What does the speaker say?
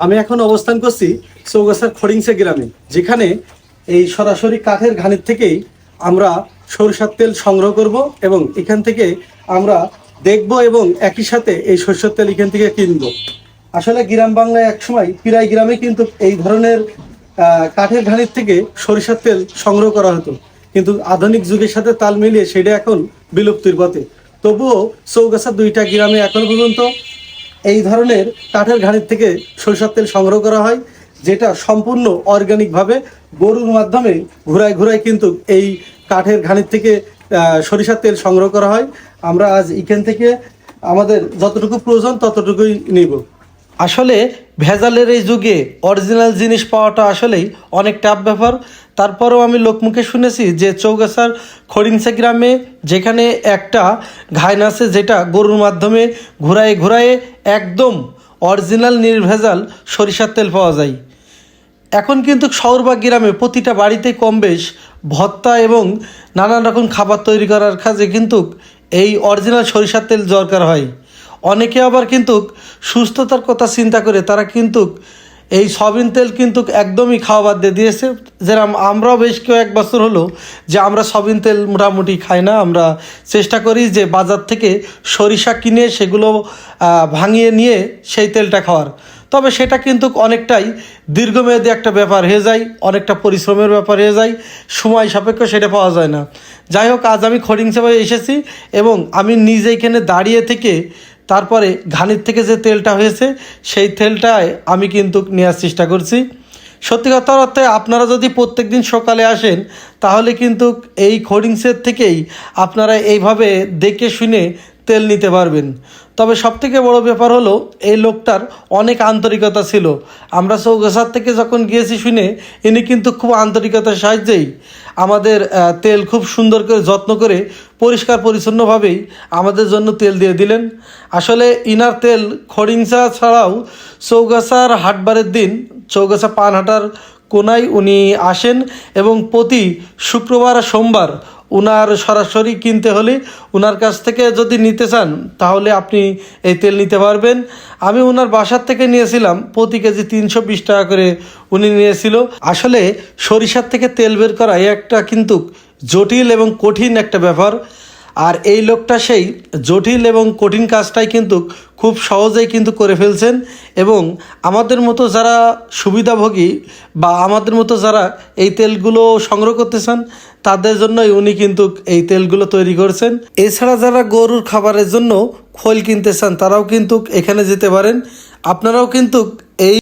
আমি এখন অবস্থান করছি চৌগাছার খড়িংসা গ্রামে, যেখানে এই সরাসরি কাঠের ঘানির থেকেই আমরা সরিষার তেল সংগ্রহ করব এবং এখান থেকে আমরা দেখব এবং একই সাথে এই সরষের তেল এখান থেকে কিনবো। আসলে গ্রাম বাংলায় একসময় প্রায় গ্রামে কিন্তু এই ধরনের কাঠের ঘানির থেকে সরিষার তেল সংগ্রহ করা হতো। কিন্তু আধুনিক যুগের সাথে তাল মিলিয়ে সেটা এখন বিলুপ্তির পথে। তবুও চৌগাছার দুইটা গ্রামে এখনও পর্যন্ত এই ধরনের কাঠের ঘাড়ির থেকে সরিষার তেল সংগ্রহ করা হয়, যেটা সম্পূর্ণ অর্গ্যানিকভাবে গরুর মাধ্যমে ঘুরায় ঘুরায় কিন্তু এই কাঠের ঘানির থেকে সরিষার তেল সংগ্রহ করা হয়। আমরা আজ এখান থেকে আমাদের যতটুকু প্রয়োজন ততটুকুই নিব। আসলে ভেজালের এই যুগে অরিজিনাল জিনিস পাওয়াটা আসলেই অনেক টাফ ব্যাপার। তারপরেও আমি লোকমুখে শুনেছি যে চৌগাছার খড়িংসা গ্রামে যেখানে একটা ঘাইন আছে যেটা গরুর মাধ্যমে ঘুরায়ে ঘুরায়ে একদম অরিজিনাল নির্ভেজাল সরিষার তেল পাওয়া যায়। এখন কিন্তু শহর বা গ্রামে প্রতিটা বাড়িতে কম বেশ ভত্তা এবং নানান রকম খাবার তৈরি করার কাজে কিন্তু এই অরিজিনাল সরিষার তেল দরকার হয়। অনেকে আবার কিন্তু সুস্থতার কথা চিন্তা করে, তারা কিন্তু এই সয়াবিন তেল কিন্তু একদমই খাওয়া বাদ দিয়ে দিয়েছে। যেরকম আমরাও বেশ কয়েক বছর হলো যে আমরা সয়াবিন তেল মোটামুটি খাই না। আমরা চেষ্টা করি যে বাজার থেকে সরিষা কিনে সেগুলো ভাঙিয়ে নিয়ে সেই তেলটা খাওয়ার। তবে সেটা কিন্তু অনেকটাই দীর্ঘমেয়াদী একটা ব্যাপার হয়ে যায়, অনেকটা পরিশ্রমের ব্যাপার হয়ে যায়, সময় সাপেক্ষ সেটা পাওয়া যায় না। যাই হোক, আজ আমি খড়িং সেবায় এসেছি এবং আমি নিজে এখানে দাঁড়িয়ে থেকে তারপরে ঘানির থেকে যে তেলটা হয়েছে, সেই তেলটায় আমি কিন্তু নেওয়ার চেষ্টা করছি। সত্যি কথা অর্থে আপনারা যদি প্রত্যেক দিন সকালে আসেন, তাহলে কিন্তু এই খড়িংসের থেকেই আপনারা এইভাবে দেখে শুনে তেল নিতে পারবেন। তবে সবথেকে বড় ব্যাপার হলো, এই লোকটার অনেক আন্তরিকতা ছিল। আমরা চৌগাছার থেকে যখন গিয়েছি শুনে, ইনি কিন্তু খুব আন্তরিকতার সাহায্যেই আমাদের তেল খুব সুন্দর করে, যত্ন করে, পরিষ্কার পরিচ্ছন্নভাবেই আমাদের জন্য তেল দিয়ে দিলেন। আসলে ইনার তেল খড়িংসা ছাড়াও চৌগাছার হাটবারের দিন, চৌগাছা পানহাটার কোনায় উনি আসেন এবং প্রতি শুক্রবার আর সোমবার উনার সরাসরি কিনতে হলে উনার কাছ থেকে যদি নিতে চান, তাহলে আপনি এই তেল নিতে পারবেন। আমি উনার বাসার থেকে নিয়েছিলাম, প্রতি কেজি তিনশো বিশ টাকা করে উনি নিয়েছিল। আসলে সরিষার থেকে তেল বের করা একটা কিন্তু জটিল এবং কঠিন একটা ব্যাপার। আর এই লোকটা সেই জটিল এবং কঠিন কাজটাই কিন্তু খুব সহজেই কিন্তু করে ফেলছেন এবং আমাদের মতো যারা সুবিধাভোগী বা আমাদের মতো যারা এই তেলগুলো সংগ্রহ করতে চান তাদের জন্যই উনি কিন্তু এই তেলগুলো তৈরি করছেন। এছাড়া যারা গরুর খাবারের জন্য খোল কিনতে চান, তারাও কিন্তু এখানে যেতে পারেন। আপনারাও কিন্তু